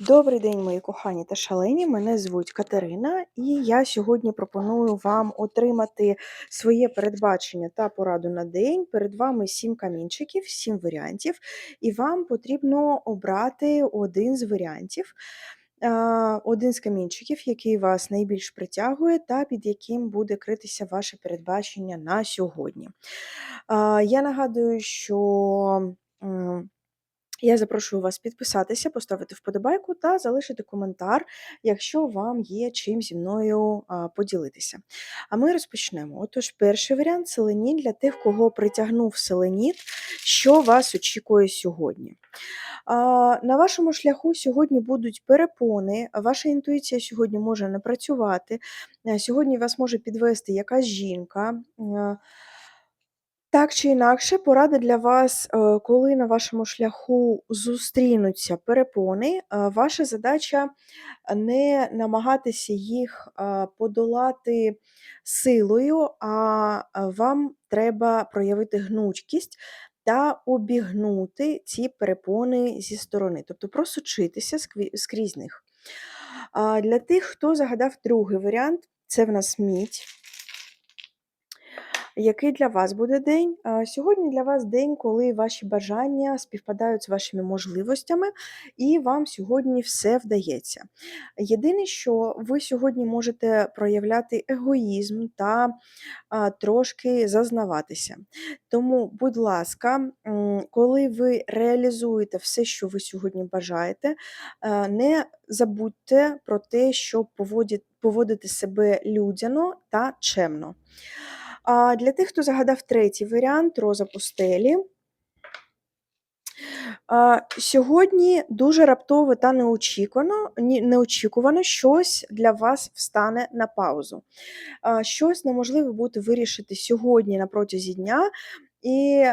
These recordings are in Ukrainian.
Добрий день, мої кохані та шалені. Мене звуть Катерина, і я сьогодні пропоную вам отримати своє передбачення та пораду на день. Перед вами сім камінчиків, сім варіантів, і вам потрібно обрати один з варіантів. Один з камінчиків, який вас найбільш притягує, та під яким буде критися ваше передбачення на сьогодні. Я нагадую, що я запрошую вас підписатися, поставити вподобайку та залишити коментар, якщо вам є чим зі мною поділитися. А ми розпочнемо. Отож, перший варіант селеніт для тих, кого притягнув селеніт, що вас очікує сьогодні. На вашому шляху сьогодні будуть перепони, ваша інтуїція сьогодні може не працювати, сьогодні вас може підвести якась жінка. Так чи інакше, порада для вас, е, коли на вашому шляху зустрінуться перепони, е, ваша задача не намагатися їх е, подолати силою, а вам треба проявити гнучкість та обігнути ці перепони зі сторони, тобто просочитися скрізь них. Для тих, хто загадав другий варіант, це в нас мідь. Який для вас буде день? Сьогодні для вас день, коли ваші бажання співпадають з вашими можливостями, і вам сьогодні все вдається. Єдине, що ви сьогодні можете проявляти егоїзм та трошки зазнаватися. Тому, будь ласка, коли ви реалізуєте все, що ви сьогодні бажаєте, не забудьте про те, щоб поводити себе людяно та чемно. А для тих, хто загадав третій варіант роза пустелі. Сьогодні дуже раптово та неочікувано неочікувано щось для вас встане на паузу. Щось неможливо буде вирішити сьогодні на протязі дня. І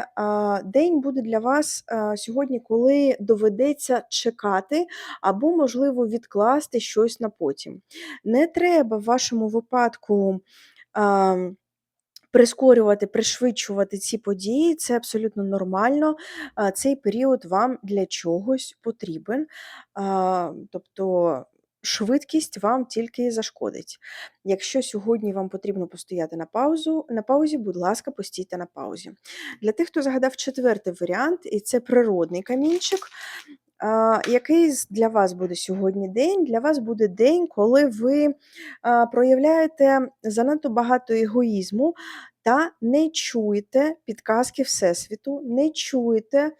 день буде для вас сьогодні, коли доведеться чекати або, можливо, відкласти щось на потім. Не треба в вашому випадку. Прискорювати, пришвидшувати ці події це абсолютно нормально. Цей період вам для чогось потрібен. Тобто швидкість вам тільки зашкодить. Якщо сьогодні вам потрібно постояти на паузу, на паузі, будь ласка, постійте на паузі. Для тих, хто загадав четвертий варіант, і це природний камінчик. Який для вас буде сьогодні день? Для вас буде день, коли ви проявляєте занадто багато егоїзму та не чуєте підказки Всесвіту, не чуєте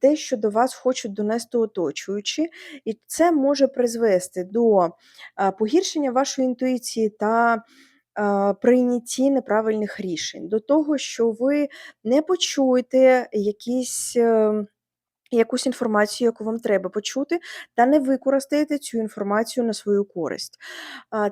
те, що до вас хочуть донести оточуючі, і це може призвести до погіршення вашої інтуїції та прийнятті неправильних рішень, до того, що ви не почуєте якісь. Якусь інформацію, яку вам треба почути, та не використаєте цю інформацію на свою користь.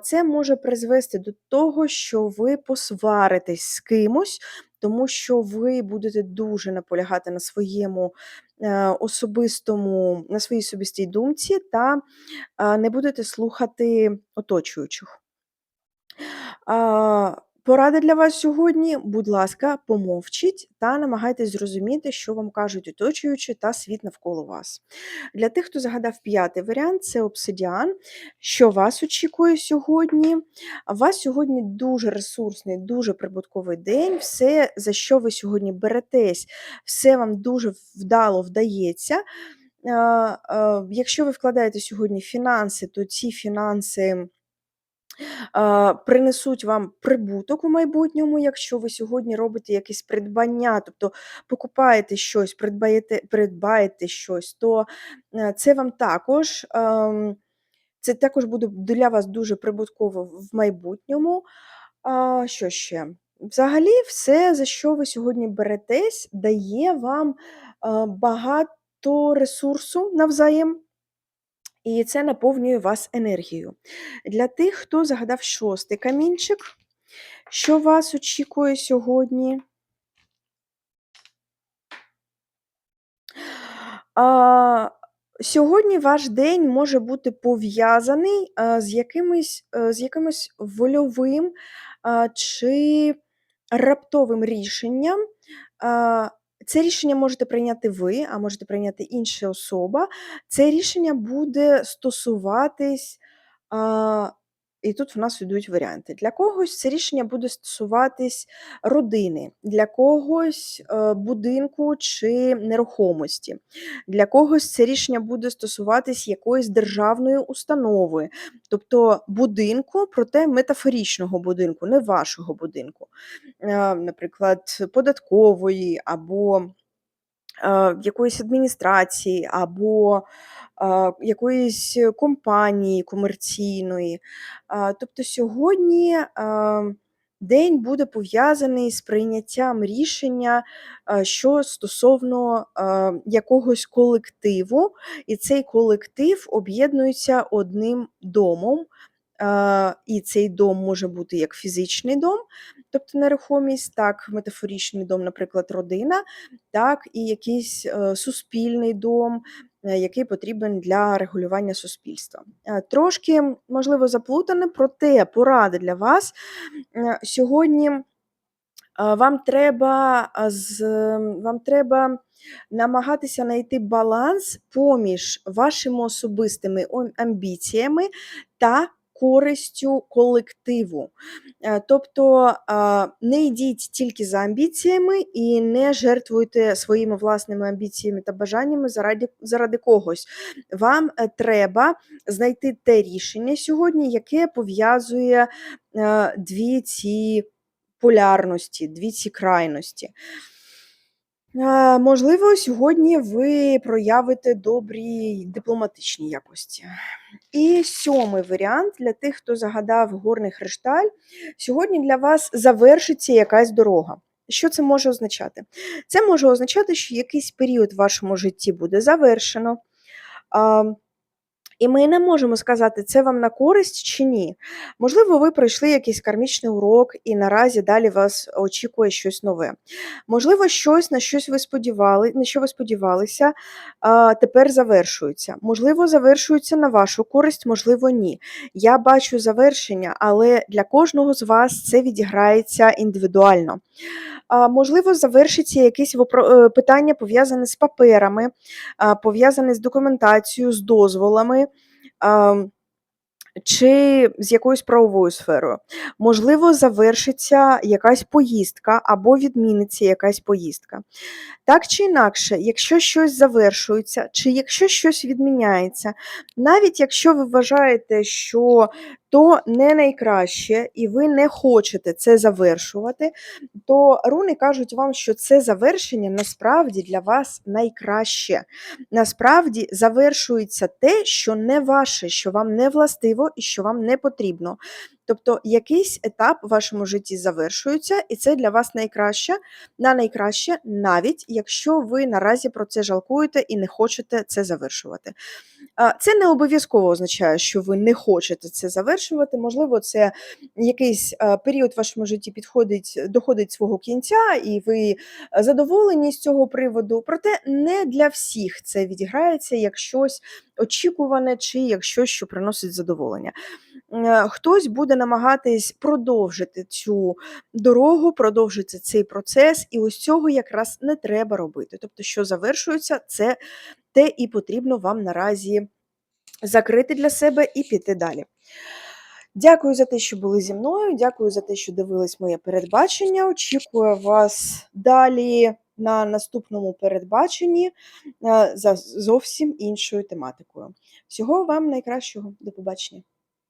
Це може призвести до того, що ви посваритесь з кимось, тому що ви будете дуже наполягати на своєму е, особистому, на своїй особистій думці, та не будете слухати оточуючих. Порада для вас сьогодні, будь ласка, помовчіть та намагайтесь зрозуміти, що вам кажуть оточуючі та світ навколо вас. Для тих, хто загадав п'ятий варіант, це обсидіан. Що вас очікує сьогодні? У вас сьогодні дуже ресурсний, дуже прибутковий день. Все, за що ви сьогодні беретесь, все вам дуже вдало вдається. Якщо ви вкладаєте сьогодні фінанси, то ці фінанси принесуть вам прибуток у майбутньому, якщо ви сьогодні робите якесь придбання, тобто покупаєте щось, придбаєте придбаєте щось, то е, це вам також ем, це також буде для вас дуже прибутково в майбутньому. Що ще? Взагалі, все, за що ви сьогодні беретесь, дає вам е, багато ресурсу навзаєм. І це наповнює вас енергією. Для тих, хто загадав шостий камінчик, що вас очікує сьогодні? А, Сьогодні ваш день може бути пов'язаний з якимось з якимось вольовим чи раптовим рішенням, Це рішення можете прийняти ви, а можете прийняти інша особа. Це рішення буде стосуватись, і тут в нас йдуть варіанти. Для когось це рішення буде стосуватись родини, для когось е, будинку чи нерухомості, для когось це рішення буде стосуватись якоїсь державної установи, тобто будинку, проте метафорічного будинку, не вашого будинку, Е, наприклад, податкової або е, якоїсь адміністрації, або якоїсь компанії комерційної. Тобто сьогодні день буде пов'язаний з прийняттям рішення, що стосовно якогось колективу, і цей колектив об'єднується одним домом. І цей дом може бути як фізичний дом, тобто нерухомість, так, метафорічний дом, наприклад, родина, так і якийсь е, суспільний дом, е, який потрібен для регулювання суспільства. Е, Трошки, можливо, заплутане, проте поради для вас сьогодні. Вам треба, з, вам треба намагатися знайти баланс поміж вашими особистими амбіціями та користю колективу. Е, Тобто не йдіть тільки за амбіціями і не жертвуйте своїми власними амбіціями та бажаннями заради, заради когось. Вам е, треба знайти те рішення сьогодні, яке пов'язує е, дві ці полярності, дві ці крайності. Можливо, сьогодні ви проявите добрі дипломатичні якості. І сьомий варіант для тих, хто загадав горний хрешталь. Сьогодні для вас завершиться якась дорога. Що це може означати? Це може означати, що якийсь період в вашому житті буде завершено. І ми не можемо сказати, це вам на користь чи ні. Можливо, ви пройшли якийсь кармічний урок, і наразі далі вас очікує щось нове. Можливо, щось, на щось ви сподівали, на що ви сподівалися, тепер завершується. Можливо, завершується на вашу користь, можливо, ні. Я бачу завершення, але для кожного з вас це відіграється індивідуально. Можливо, завершиться якесь е, питання пов'язане з паперами, пов'язане з документацією, з дозволами. Чи з якоюсь правовою сферою. Можливо, завершиться якась поїздка або відміниться якась поїздка. Так чи інакше, якщо щось завершується, чи якщо щось відміняється, навіть якщо ви вважаєте, що то не найкраще, і ви не хочете це завершувати, то руни кажуть вам, що це завершення насправді для вас найкраще. Насправді завершується те, що не ваше, що вам не властиво і що вам не потрібно. Тобто якийсь етап в вашому житті завершується, і це для вас найкраще, на найкраще, навіть якщо ви наразі про це жалкуєте і не хочете це завершувати. Це не обов'язково означає, що ви не хочете це завершувати. Можливо, це якийсь період в вашому житті підходить, доходить свого кінця, і ви задоволені з цього приводу. Проте не для всіх це відіграється як щось очікуване чи як щось, що приносить задоволення. Е, Хтось буде намагатись продовжити цю дорогу, продовжити цей процес, і ось цього якраз не треба робити. Тобто, що завершується, це те і потрібно вам наразі закрити для себе і піти далі. Дякую за те, що були зі мною. Дякую за те, що дивились моє передбачення. Очікую вас далі на наступному передбаченні е, за зовсім іншою тематикою. Всього вам найкращого. До побачення.